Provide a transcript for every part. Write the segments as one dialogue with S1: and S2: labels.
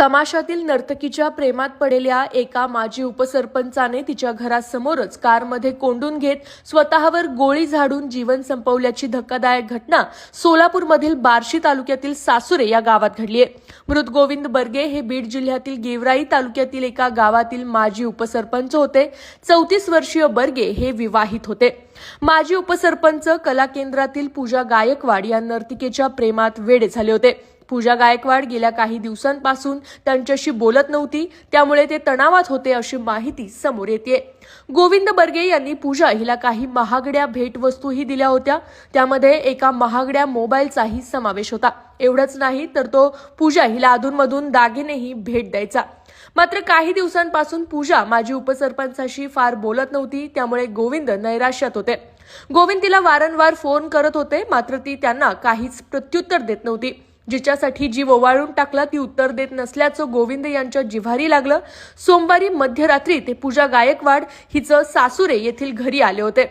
S1: तमाशातील नर्तकीच्या प्रेमात पडलेल्या एका माजी उपसरपंचाने तिच्या घरासमोरच कारमध्ये कोंडून घेत स्वतःवर गोळी झाडून जीवन संपवल्याची धक्कादायक घटना सोलापूरमधील बार्शी तालुक्यातील सासुरे या गावात घडली आहे. मृत गोविंद बर्गे हे बीड जिल्ह्यातील गेवराई तालुक्यातील एका गावातील माजी उपसरपंच होते. चौतीस वर्षीय बर्गे हे विवाहित होते. माजी उपसरपंच कला केंद्रातील पूजा गायकवाड या नर्तिकेच्या प्रेमात वेडे झाले होते. पूजा गायकवाड गेल्या काही दिवसांपासून त्यांच्याशी बोलत नव्हती त्यामुळे ते तणावात होते अशी माहिती समोर येते गोविंद बर्गे यांनी पूजा हिला काही महागड्या भेटवस्तूही दिल्या होत्या. त्यामध्ये एका महागड्या मोबाईलचाही समावेश होता. एवढंच नाही तर तो पूजा हिला अधूनमधून दागिनेही भेट द्यायचा. मात्र काही दिवसांपासून पूजा माझी उपसरपंचाशी फार बोलत नव्हती त्यामुळे गोविंद नैराश्यात होते. गोविंद तिला वारंवार फोन करत होते मात्र ती त्यांना काहीच प्रत्युत्तर देत नव्हती. जिच्यासाठी जीव ओवाळून टाकला ती उत्तर देत नसल्याचं गोविंद यांच्या जिव्हारी लागलं. सोमवारी मध्यरात्री ते पूजा गायकवाड हिचं सासुरे येथील घरी आले होते.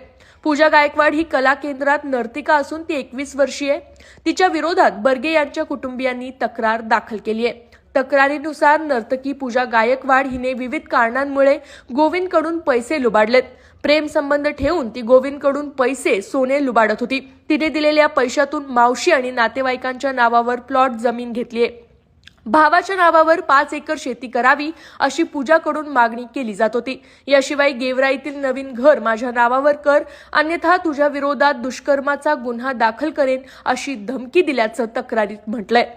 S1: पूजा गायकवाड ही कला केंद्रात नर्तिका असून ती एकवीस वर्षीय तिच्या विरोधात बर्गे यांच्या कुटुंबियांनी तक्रार दाखल केली आहे. तक्रारीनुसार नर्तकी पूजा गायकवाड हिने विविध कारणांमुळे गोविंदकडून पैसे लुबाडलेत. प्रेम संबंध ठेवून ती गोविंदकडून पैसे सोने लुबाडत होती. तिने दिलेल्या पैशातून मावशी आणि नातेवाईकांच्या नावावर प्लॉट जमीन घेतलीये. भावाच्या नावावर पाच एकर शेती करावी अशी पूजाकडून मागणी केली जात होती. याशिवाय गेवराईतील नवीन घर माझ्या नावावर कर अन्यथा तुझ्या विरोधात दुष्कर्माचा गुन्हा दाखल करेन अशी धमकी दिल्याचं तक्रारीत म्हटलंय.